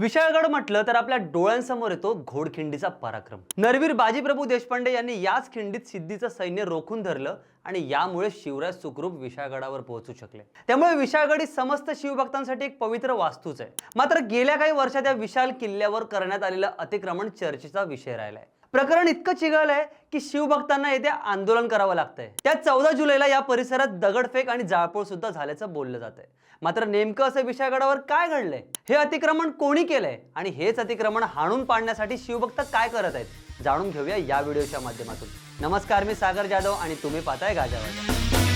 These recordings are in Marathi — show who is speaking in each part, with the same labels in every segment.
Speaker 1: विशाळगड म्हटलं तर आपल्या डोळ्यांसमोर येतो घोडखिंडीचा पराक्रम. नरवीर बाजीप्रभू देशपांडे यांनी याच खिंडीत सिद्धीचं सैन्य रोखून धरलं आणि यामुळे शिवराज सुखरूप विशाळगडावर पोहोचू शकले. त्यामुळे विशाळगड ही समस्त शिवभक्तांसाठी एक पवित्र वास्तूच आहे. मात्र गेल्या काही वर्षात या विशाल किल्ल्यावर करण्यात आलेलं अतिक्रमण चर्चेचा विषय राहिलाय. प्रकरण इतकं चिघळलंय की शिवभक्तांना येथे आंदोलन करावं लागतंय. त्या चौदा जुलैला या परिसरात दगडफेक आणि जाळपोळ सुद्धा झाल्याचं बोललं जातंय. मात्र नेमकं असं विशाळगडावर काय घडलंय? हे अतिक्रमण कोणी केलंय? आणि हेच अतिक्रमण हाणून पाडण्यासाठी शिवभक्त काय करत आहेत? जाणून घेऊया या व्हिडिओच्या माध्यमातून. नमस्कार मी सागर जाधव आणि तुम्ही पाहताय गाजावाजा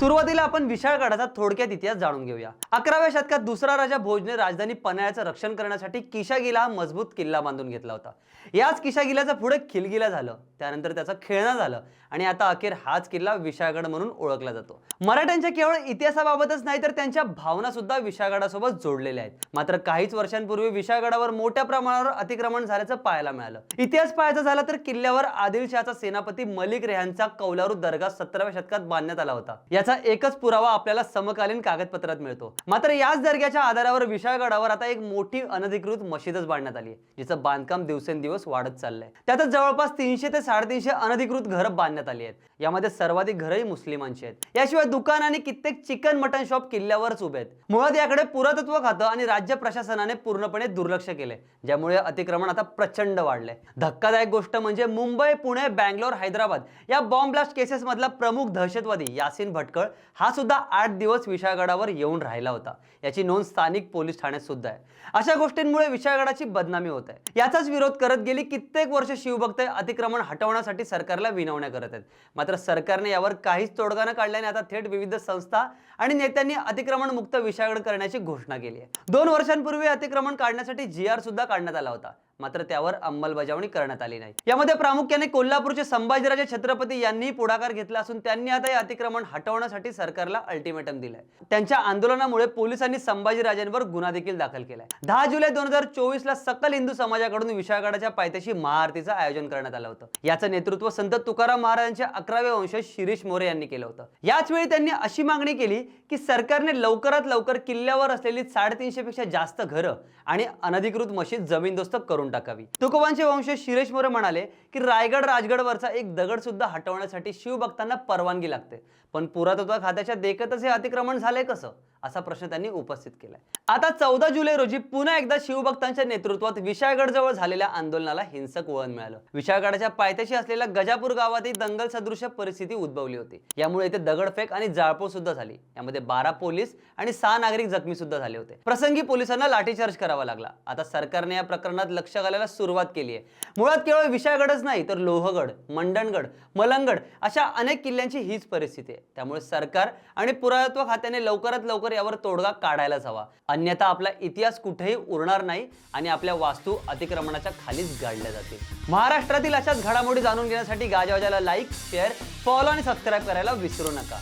Speaker 1: सुरुवातीला आपण विशाळगडाचा थोडक्यात इतिहास जाणून घेऊया. अकराव्या शतकात दुसरा राजा भोजने राजधानी पन्हाळ्याचं रक्षण करण्यासाठी किशागिला हा मजबूत किल्ला बांधून घेतला होता. याच किशागिल्याचं पुढे खिलगिला झालं. त्यानंतर त्याचा खेळणं झालं आणि आता अखेर हाच किल्ला विशाळगड म्हणून ओळखला जातो. मराठ्यांच्या केवळ इतिहासाबाबतच नाही तर त्यांच्या भावना सुद्धा विशाळगडासोबत जोडलेल्या आहेत. मात्र काहीच वर्षांपूर्वी विशाळगडावर मोठ्या प्रमाणावर अतिक्रमण झाल्याचं पाहायला मिळालं. इतिहास पाहायचा झाला तर किल्ल्यावर आदिलशहाचा सेनापती मलिक रेहानचा कौलारू दर्गा सतराव्या शतकात बांधण्यात आला होता. याचा एकच पुरावा आपल्याला समकालीन कागदपत्रात मिळतो. मात्र याच दर्ग्याच्या आधारावर विशाळगडावर आता एक मोठी अनधिकृत मशीदच बांधण्यात आली आहे जिचं बांधकाम दिवसेंदिवस वाढत चाललंय. त्यातच जवळपास तीनशे ते साडेतीनशे अनधिकृत घरं बांधण्यात आली आहेत. यामध्ये सर्वाधिक घरही मुस्लिमांची आहेत. याशिवाय दुकान आणि कित्येक चिकन मटन शॉप किल्ल्यावरच उभे आहेत. मुळात याकडे पुरातत्व खातं आणि राज्य प्रशासनाने पूर्णपणे दुर्लक्ष केलंय ज्यामुळे अतिक्रमण आता प्रचंड वाढलंय. धक्कादायक गोष्ट म्हणजे मुंबई पुणे बँगलोर हैदराबाद या बॉम्ब ब्लास्ट केसेस मधला प्रमुख दहशतवादी यासिन भटकळ हा सुद्धा आठ दिवस विशाळगडावर येऊन राहिला होता. याची नोंद स्थानिक पोलीस ठाण्यात सुद्धा आहे. अशा गोष्टींमुळे विशाळगडाची बदनामी होत आहे. याचाच विरोध करत गेली कित्येक वर्ष शिवभक्त अतिक्रमण हटवण्यासाठी सरकारला विनवण्या करत आहेत. मात्र सरकारने यावर काहीच तोडगा न काढल्याने आता थेट विविध संस्था आणि नेत्यांनी अतिक्रमण मुक्त विशाळगड करण्याची घोषणा केली आहे. दोन वर्षांपूर्वी अतिक्रमण काढण्यासाठी जी आर सुद्धा काढण्यात आला होता. मात्र त्यावर अंमलबजावणी करण्यात आली नाही. यामध्ये प्रामुख्याने कोल्हापूरचे संभाजीराजे छत्रपती यांनी पुढाकार घेतला असून त्यांनी आता हे अतिक्रमण हटवण्यासाठी सरकारला अल्टिमेटम दिलंय. त्यांच्या आंदोलनामुळे पोलिसांनी संभाजीराजेंवर गुन्हा देखील दाखल केलाय. दहा जुलै दोन हजार चोवीस ला सकल हिंदू समाजाकडून विशाळगडाच्या पायथ्याशी महाआरतीचं आयोजन करण्यात आलं होतं. याचं नेतृत्व संत तुकाराम महाराजांचे अकरावे वंशज शिरीष मोरे यांनी केलं होतं. याच वेळी त्यांनी अशी मागणी केली की सरकारने लवकरात लवकर किल्ल्यावर असलेली साडेतीनशे पेक्षा जास्त घरं आणि अनधिकृत मशीद जमीनदोस्त करून टाकावी. तुकोबांचे वंशज शिरेश मोरे म्हणाले की रायगड राजगडवरचा एक दगड सुद्धा हटवण्यासाठी शिवभक्तांना परवानगी लागते. पण पुरातत्व खात्याच्या देखतच हे अतिक्रमण झालंय कसं? असा प्रश्न त्यांनी उपस्थित केलाय. आता चौदा जुलै रोजी पुन्हा एकदा शिवभक्तांच्या नेतृत्वात विशाळगड जवळ झालेल्या आंदोलनाला हिंसक वळण मिळालं. विशाळगडाच्या पायथ्याशी असलेल्या गजापूर गावातही दंगल सदृश परिस्थिती उद्भवली होती. यामुळे इथे दगडफेक आणि जाळपोळ सुद्धा झाली. यामध्ये बारा पोलीस आणि सहा नागरिक जखमी सुद्धा झाले होते. प्रसंगी पोलिसांना लाठीचार्ज करावा लागला. आता सरकारने या प्रकरणात लक्ष घालायला सुरुवात केली आहे मुळात केवळ विशाळगडच नाही तर लोहगड मंडणगड मलंगड अशा अनेक किल्ल्यांची हीच परिस्थिती आहे. त्यामुळे सरकार आणि पुरातत्व खात्याने लवकरात लवकर यावर तोडगा काढायलाच हवा. अन्यथा आपला इतिहास कुठेही उरणार नाही आणि आपल्या वास्तू अतिक्रमणाच्या खालीच गाडल्या जातील. महाराष्ट्रातील अशाच घडामोडी जाणून घेण्यासाठी गाजावाजाला लाईक शेअर फॉलो आणि सबस्क्राईब करायला विसरू नका.